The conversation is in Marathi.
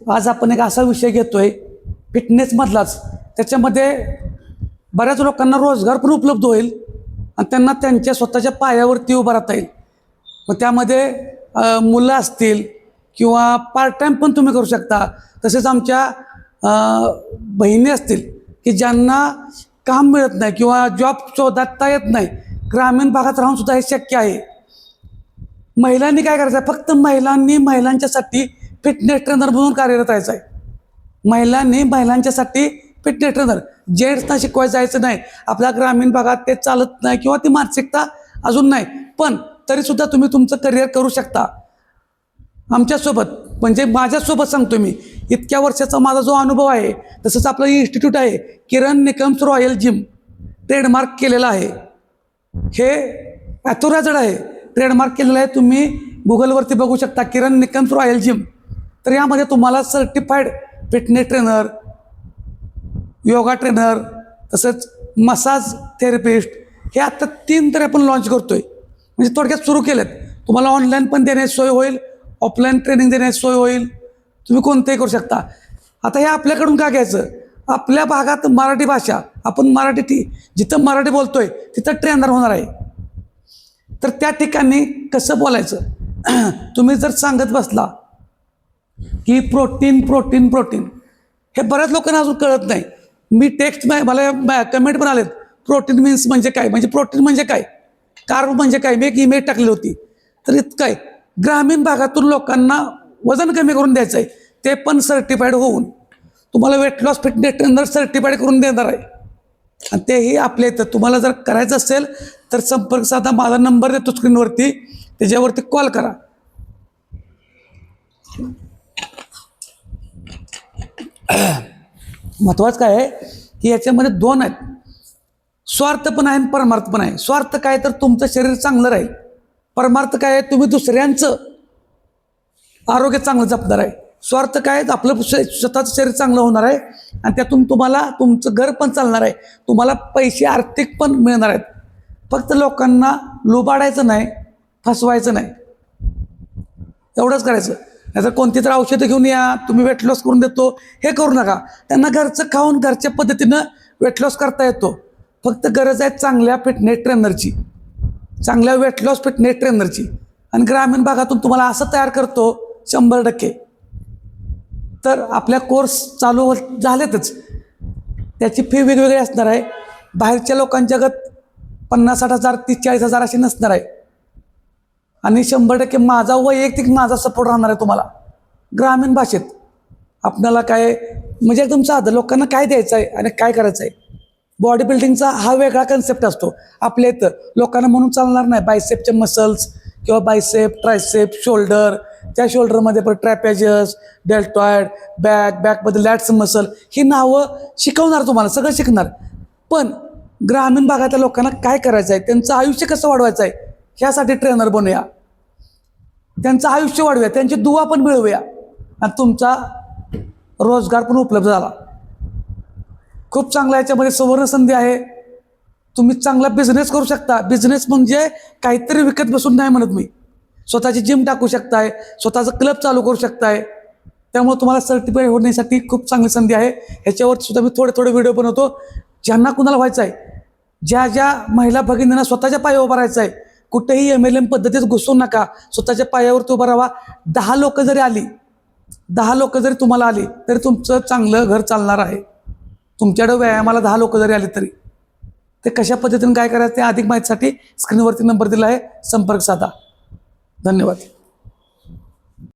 आज आपण एक असा विषय घेतोय फिटनेसमधलाच त्याच्यामध्ये बऱ्याच लोकांना रोजगार पण उपलब्ध होईल आणि त्यांना त्यांच्या स्वतःच्या पायावरती उभं राहता येईल. मग त्यामध्ये मुलं असतील किंवा पार्ट टाईम पण तुम्ही करू शकता. तसेच आमच्या बहिणी असतील की ज्यांना काम मिळत नाही किंवा जॉब शोधता येत नाही ग्रामीण भागात राहूनसुद्धा हे शक्य आहे. महिलांनी काय करायचं? आहे फक्त महिलांनी महिलांच्यासाठी फिटनेस ट्रेनर म्हणून कार्यरत व्हायचं आहे. महिलांनी महिलांच्यासाठी फिटनेस ट्रेनर. जेंट्सना शिकवायचं जायचं नाही. आपल्या ग्रामीण भागात ते चालत नाही किंवा ती मानसिकता अजून नाही. पण तरीसुद्धा तुम्ही तुमचं करिअर करू शकता. आमच्यासोबत म्हणजे माझ्यासोबत सांगतो मी इतक्या वर्षाचा माझा जो अनुभव आहे तसंच आपलं इन्स्टिट्यूट आहे Kiran Nikam's royal gym. Trademark केलेला आहे. हे ॲथोराजड आहे. ट्रेडमार्क केलेलं आहे तुम्ही गुगलवरती बघू शकता किरण निकम्स रॉयल जिम. तर यामध्ये तुम्हाला certified fitness trainer yoga trainer तसंच मसाज थेरपिस्ट हे आत्ता तीन तरी आपण लॉन्च करतोय. म्हणजे थोडक्यात सुरू केलेत. तुम्हाला ऑनलाईन पण देण्याची सोय होईल ऑफलाईन ट्रेनिंग देण्याची सोय होईल. तुम्ही कोणतंही करू शकता. आता हे आपल्याकडून का घ्यायचं? आपल्या भागात मराठी भाषा आपण मराठी ती जिथं मराठी बोलतोय तिथं ट्रेनर होणार आहे. तर त्या ठिकाणी कसं बोलायचं? तुम्ही जर सांगत बसला की प्रोटीन प्रोटीन प्रोटीन. हे बऱ्याच लोकांना अजून कळत नाही. मी टेक्स्ट मला कमेंट पण आलेत. प्रोटीन मीन्स म्हणजे काय? म्हणजे प्रोटीन म्हणजे काय? कार्ब म्हणजे काय? मी एक इमेज टाकली होती. तर इतकं आहे. ग्रामीण भागातून लोकांना वजन कमी करून द्यायचं आहे ते पण सर्टिफाईड होऊन. तुम्हाला weight loss fitness trainer certified करून देणार आहे. आणि तेही आपल्या इथं. तुम्हाला जर करायचं असेल तर संपर्क साधा. माझा नंबर देतो स्क्रीनवरती त्याच्यावरती कॉल करा. महत्वाचं काय आहे? की याच्यामध्ये दोन आहेत. स्वार्थ पण आहे आणि परमार्थ पण आहे. स्वार्थ काय तर तुमचं शरीर चांगलं राहील. परमार्थ काय आहे? तुम्ही दुसऱ्यांचं आरोग्य चांगलं जपणार आहे. स्वार्थ काय आहे? आपलं स्वतःचं शरीर चांगलं होणार आहे आणि त्यातून तुम्हाला तुमचं घर पण चालणार आहे. तुम्हाला पैसे आर्थिक पण मिळणार आहेत. फक्त लोकांना लुबाडायचं नाही फसवायचं नाही. एवढंच करायचं. याचं कोणती तर औषधं घेऊन या तुम्ही वेट लॉस करून देतो. हे करू नका. त्यांना घरचं खाऊन घरच्या पद्धतीनं वेट लॉस करता येतो. फक्त गरज आहे चांगल्या फिटनेस ट्रेनरची चांगल्या वेट लॉस फिटनेस ट्रेनरची आणि ग्रामीण भागातून तुम्हाला असं तयार करतो शंभर टक्के. तर आपल्या कोर्स चालू होत- झालेतच. त्याची फी वेगवेगळी असणार आहे. बाहेरच्या लोकांच्या गत पन्नास साठ हजार तीस चाळीस हजार अशी नसणार आहे. आणि शंभर टक्के माझा वैयक्तिक माझा सपोर्ट राहणार आहे तुम्हाला. ग्रामीण भाषेत. आपल्याला काय म्हणजे एकदम साधं लोकांना काय द्यायचं आहे आणि काय करायचं आहे? बॉडी बिल्डिंगचा हा वेगळा कन्सेप्ट असतो. आपल्या इथं लोकांना म्हणून चालणार नाही. बायसेपचे मसल्स किंवा बायसेप ट्रायसेप शोल्डर त्या शोल्डरमध्ये पण ट्रॅपेजस डेल्टॉइड बॅक बॅकमध्ये लॅट्स मसल ही नावं शिकवणार तुम्हाला सगळं शिकणार. पण ग्रामीण भागातल्या लोकांना काय करायचं आहे? त्यांचं आयुष्य कसं वाढवायचं आहे? ह्यासाठी ट्रेनर बनूया. त्यांचं आयुष्य वाढवूया त्यांची दुवा पण मिळवूया. आणि तुमचा रोजगार पण उपलब्ध झाला. खूप चांगला याच्यामध्ये सुवर्ण संधी आहे. तुम्ही चांगला बिझनेस करू शकता. बिझनेस म्हणजे काहीतरी विकत बसून नाही म्हणत मी. स्वतःची जिम टाकू शकताय स्वतःचं क्लब चालू करू शकताय. त्यामुळे तुम्हाला सर्टिफाईड होण्यासाठी खूप चांगली संधी आहे. ह्याच्यावर सुद्धा मी थोडे थोडे व्हिडिओ बनवतो. ज्यांना कुणाला व्हायचं आहे ज्या ज्या महिला भगिनींना स्वतःच्या पायावर उभा राहायचं आहे कुठेही एम एल एम पद्धतीत घुसू नका. स्वतःच्या पायावरती उभं राहा. दहा लोक जरी आली दहा लोक जरी तुम्हाला आली तरी तुमचं चांगलं घर चालणार आहे. तुमच्याकडे व्यायामाला दहा लोक जरी आली तरी. ते कशा पद्धतीने काय करायचं ते अधिक माहितीसाठी स्क्रीनवरती नंबर दिला आहे. संपर्क साधा. धन्यवाद.